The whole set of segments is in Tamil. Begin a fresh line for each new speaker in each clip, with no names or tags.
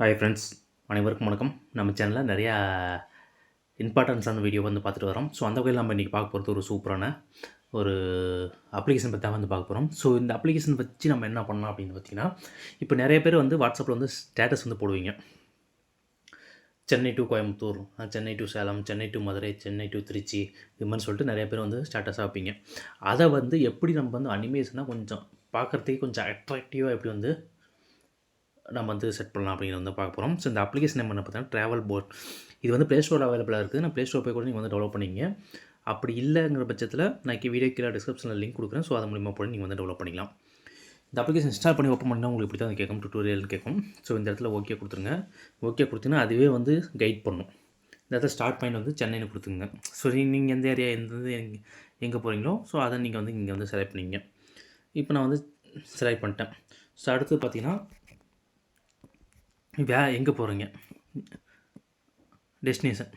ஹாய் ஃப்ரெண்ட்ஸ் அனைவருக்கும் வணக்கம். நம்ம சேனலில் நிறையா இம்பார்ட்டன்ஸான வீடியோ வந்து பார்த்துட்டு வரோம் ஸோ அந்த வகையில் நம்ம இன்றைக்கி பார்க்க போகிறது ஒரு சூப்பரான ஒரு அப்ளிகேஷன் பற்றி தான் வந்து பார்க்க போகிறோம் ஸோ இந்த அப்ளிகேஷன் வச்சு நம்ம என்ன பண்ணலாம் அப்படின்னு பார்த்தீங்கன்னா இப்போ நிறைய பேர் வந்து வாட்ஸ்அப்பில் வந்து ஸ்டேட்டஸ் வந்து போடுவீங்க. Chennai to Coimbatore Chennai to Salem Chennai to Madurai Chennai to Trichy இது மாதிரி சொல்லிட்டு நிறைய பேர் வந்து ஸ்டேட்டஸாக வைப்பீங்க. அதை வந்து எப்படி நம்ம வந்து அனிமேஷனாக கொஞ்சம் பார்க்குறதுக்கு கொஞ்சம் அட்ராக்டிவாக எப்படி வந்து நம்ம வந்து செட் பண்ணலாம் அப்படிங்கிறத வந்து பார்க்க போகிறோம் ஸோ இந்த அப்ளிகேஷன் நம்ம என்ன பார்த்தீங்கன்னா ட்ராவல் போர்ட் இது வந்து ப்ளே ஸ்டோர் அவைலபிளாக இருக்குது. நான் ப்ளே ஸ்டோர் போய் கூட நீங்கள் வந்து டெவலப் பண்ணிங்க அப்படி இல்லைங்கிற பட்சத்தில் நான் வீடியோ கீழே டிஸ்கிரிப்ஷனில் லிங்க் கொடுக்குறேன். ஸோ அது மூலிமா போய் நீங்கள் வந்து டெவலப் பண்ணிக்கலாம். இந்த அப்ளிகேஷன் இன்ஸ்டால் பண்ணி ஓப்பன் பண்ணால் உங்களுக்கு இப்படி தான் கேட்கும். டுட்டோரியல் கேட்கும். ஸோ இந்த இடத்துல ஓகே கொடுத்துருங்க. ஓகே கொடுத்தீங்கன்னா அதுவே வந்து கைட் பண்ணும். இந்த இடத்துல ஸ்டார்ட் பாயிண்ட் வந்து சென்னையில் கொடுத்துங்க ஸோ நீங்கள் எந்த ஏரியா எந்த எங்கே எங்கே போகிறீங்களோ ஸோ அதை நீங்கள் வந்து இங்கே வந்து செலக்ட் பண்ணிங்க இப்போ நான் வந்து செலக்ட் பண்ணிட்டேன். ஸோ அடுத்து பார்த்தீங்கன்னா வே எங்கே போகிறீங்க? டெஸ்டினேஷன்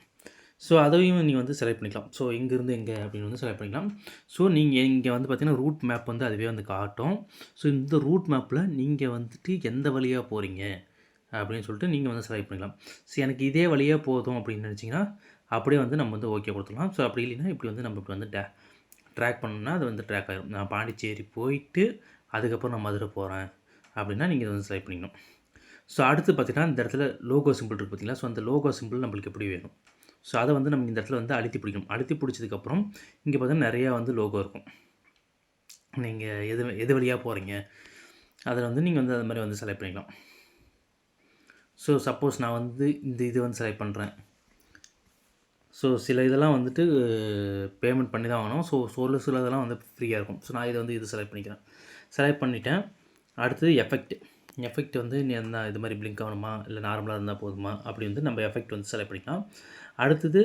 ஸோ அதையும் நீங்கள் வந்து செலக்ட் பண்ணிக்கலாம். ஸோ இங்கேருந்து எங்கே அப்படின்னு வந்து செலக்ட் பண்ணிக்கலாம். ஸோ நீங்கள் இங்கே வந்து பார்த்தீங்கன்னா ரூட் மேப் வந்து அதுவே வந்து காட்டும். ஸோ இந்த ரூட் மேப்பில் நீங்கள் வந்துட்டு எந்த வழியாக போகிறீங்க அப்படின்னு சொல்லிட்டு நீங்கள் வந்து செலக்ட் பண்ணிக்கலாம். ஸோ எனக்கு இதே வழியாக போதும் அப்படின்னு நினச்சிங்கன்னா அப்படியே வந்து நம்ம வந்து ஓகே கொடுத்துக்கலாம் ஸோ அப்படி இல்லைன்னா இப்படி வந்து நம்ம இப்படி வந்து டே ட்ராக் பண்ணோம்னா அது வந்து ட்ராக் ஆகிடும் நான் பாண்டிச்சேரி போயிட்டு அதுக்கப்புறம் நான் மதுரை போகிறேன் அப்படின்னா நீங்கள் இதை வந்து செலக்ட் பண்ணிக்கணும். ஸோ அடுத்து பார்த்தீங்கன்னா இந்த இடத்துல லோகோ சிம்பிள் இருக்குது பார்த்தீங்களா ஸோ அந்த லோகோ சிம்பிள் நம்மளுக்கு எப்படி வேணும்? ஸோ அதை வந்து நம்ம இந்த இடத்துல வந்து அழுத்தி பிடிக்கணும். அழுத்தி பிடிச்சதுக்கப்புறம் இங்கே பார்த்தீங்கன்னா நிறையா வந்து லோகோ இருக்கும். நீங்கள் எது எது வழியாக போகிறீங்க அதில் வந்து நீங்கள் வந்து அது மாதிரி வந்து செலக்ட் பண்ணிக்கலாம். ஸோ சப்போஸ் நான் வந்து இந்த இது வந்து செலக்ட் பண்ணுறேன் ஸோ சில இதெல்லாம் வந்துட்டு பேமெண்ட் பண்ணி தான் வாங்கணும். ஸோ ஒரு சில இதெல்லாம் வந்து ஃப்ரீயாக இருக்கும். ஸோ நான் இதை வந்து இது செலக்ட் பண்ணிக்கிறேன். செலக்ட் பண்ணிட்டேன். அடுத்தது எஃபெக்ட் எஃபெக்ட் வந்து நீ என்ன இது மாதிரி பிளிங்க் ஆகணுமா? இல்லை நார்மலாக இருந்தால் போதுமா? அப்படி வந்து நம்ம எஃபெக்ட் வந்து செலக்ட் பண்ணிக்கலாம். அடுத்தது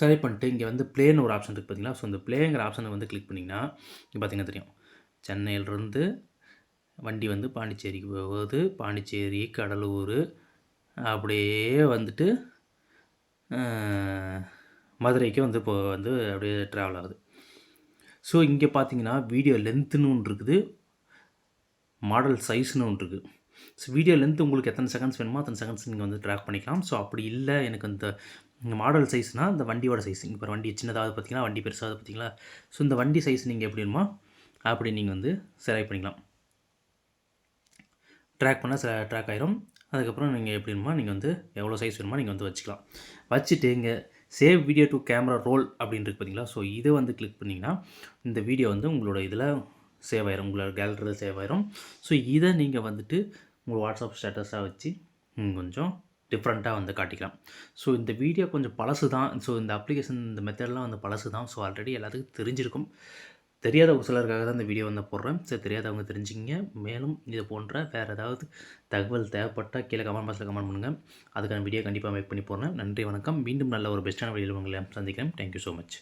செலக்ட் பண்ணிட்டு இங்கே வந்து ப்ளேன்னு ஒரு ஆப்ஷன் இருக்குது பார்த்தீங்களா ஸோ இந்த ப்ளேங்கிற ஆப்ஷனை வந்து கிளிக் பண்ணிங்கன்னா இங்கே பார்த்தீங்கன்னா தெரியும். சென்னையிலேருந்து வண்டி வந்து பாண்டிச்சேரிக்கு போகுது. பாண்டிச்சேரி கடலூர் அப்படியே வந்துட்டு மதுரைக்கு வந்து இப்போ வந்து அப்படியே ட்ராவல் ஆகுது. ஸோ இங்கே பார்த்தீங்கன்னா வீடியோ லென்த்துன்னு ஒன்று இருக்குது. மாடல் சைஸ்னு ஒன்று இருக்குது ஸோ வீடியோ லென்த் உங்களுக்கு எத்தனை செகண்ட்ஸ் வேணுமோ அத்தனை செகண்ட்ஸ் நீங்கள் வந்து ட்ராக் பண்ணிக்கலாம். ஸோ அப்படி இல்லை எனக்கு இந்த மாடல் சைஸ்னால் இந்த வண்டியோட சைஸ் இப்போ வண்டி சின்னதாக பார்த்தீங்களா வண்டி பெருசாக பார்த்தீங்களா ஸோ இந்த வண்டி சைஸ் நீங்கள் எப்படி வேணுமோ அப்படி நீங்கள் வந்து செலக்ட் பண்ணிக்கலாம். ட்ராக் பண்ணால் சில ட்ராக் ஆயிரும். அதுக்கப்புறம் நீங்கள் எப்படி வேணுமோ நீங்கள் வந்து எவ்வளோ சைஸ் வேணுமோ நீங்கள் வந்து வச்சுக்கலாம். வச்சுட்டு இங்கே save video to camera roll அப்படின்னு இருக்கு பார்த்தீங்களா ஸோ இதை வந்து கிளிக் பண்ணிங்கன்னா இந்த வீடியோ வந்து உங்களோட இதில் சேவ் ஆயிரும் உங்களோட கேலரியில் சேவ் ஆயிரும் ஸோ இதை நீங்கள் வந்துட்டு உங்கள் வாட்ஸ்அப் ஸ்டேட்டஸாக வச்சு கொஞ்சம் டிஃப்ரெண்ட்டாக வந்து காட்டிக்கலாம். ஸோ இந்த வீடியோ கொஞ்சம் பழசு தான் ஸோ இந்த அப்ளிகேஷன் இந்த மெத்தட்லாம் வந்து பழசு தான் ஸோ ஆல்ரெடி எல்லாத்துக்கும் தெரிஞ்சிருக்கும். தெரியாத ஒரு சிலருக்காக தான் இந்த வீடியோ வந்து போடுறேன். சரி தெரியாதவங்க தெரிஞ்சுங்க மேலும் இது போன்ற வேறு ஏதாவது தகவல் தேவைப்பட்டால் கீழே கமெண்ட் பாக்ஸில் கமெண்ட் பண்ணுங்கள் அதுக்கான வீடியோ கண்டிப்பாக மேக் பண்ணி போடுறேன். நன்றி வணக்கம். மீண்டும் நல்ல ஒரு பெஸ்ட்டான வீடியோ உங்களை சந்திக்கிறேன். Thank you so much